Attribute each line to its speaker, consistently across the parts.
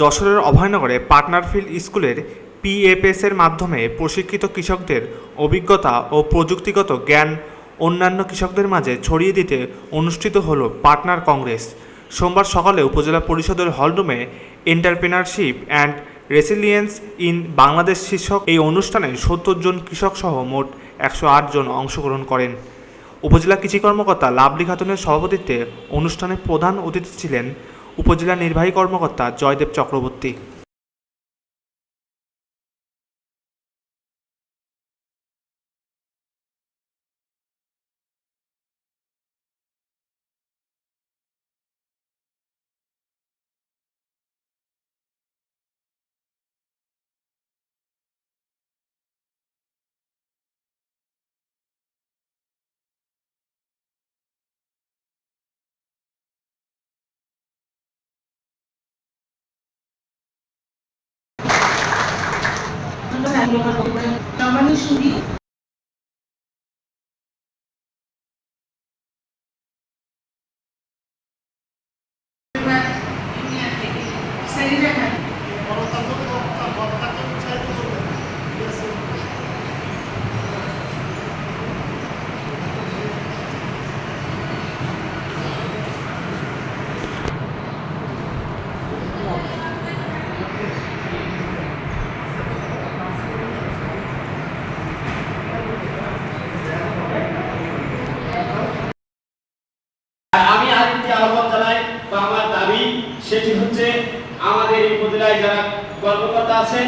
Speaker 1: যশোরের অভয়নগরে পার্টনারফিল্ড স্কুলের পিএফএসের মাধ্যমে প্রশিক্ষিত কৃষকদের অভিজ্ঞতা ও প্রযুক্তিগত জ্ঞান অন্যান্য কৃষকদের মাঝে ছড়িয়ে দিতে অনুষ্ঠিত হলো পার্টনার কংগ্রেস। সোমবার সকালে উপজেলা পরিষদের হলরুমে entrepreneurship and resilience in Bangladesh শীর্ষক এই অনুষ্ঠানে সত্তর জন কৃষক সহ মোট একশো আট জন অংশগ্রহণ করেন। উপজেলা কৃষি কর্মকর্তা লাভলি খাতুনের সভাপতিত্বে অনুষ্ঠানে প্রধান অতিথি ছিলেন উপজেলা নির্বাহী কর্মকর্তা জয়দেব চক্রবর্তী।
Speaker 2: সম্মানীয় সুদী। সেলিনা
Speaker 3: সেটি হচ্ছে আমাদের এই উপজেলায় যারা কর্মকর্তা আছেন,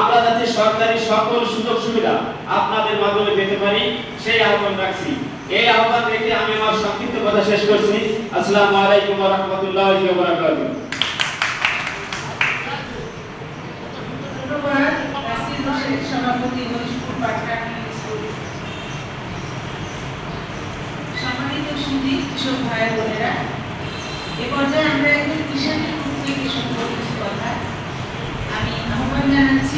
Speaker 3: আমরা যাতে সরকারি সকল সুযোগ সুবিধা আপনাদের মাধ্যমে পেতে পারি, সেই আহ্বান রাখছি। এই আহ্বান রেখে আমি আমার সংক্ষিপ্ত কথা শেষ করছি। আসসালামু আলাইকুম ওয়া রাহমাতুল্লাহি ওয়া বারাকাতুহু।
Speaker 2: সভাপতি হরিশপুর Yes.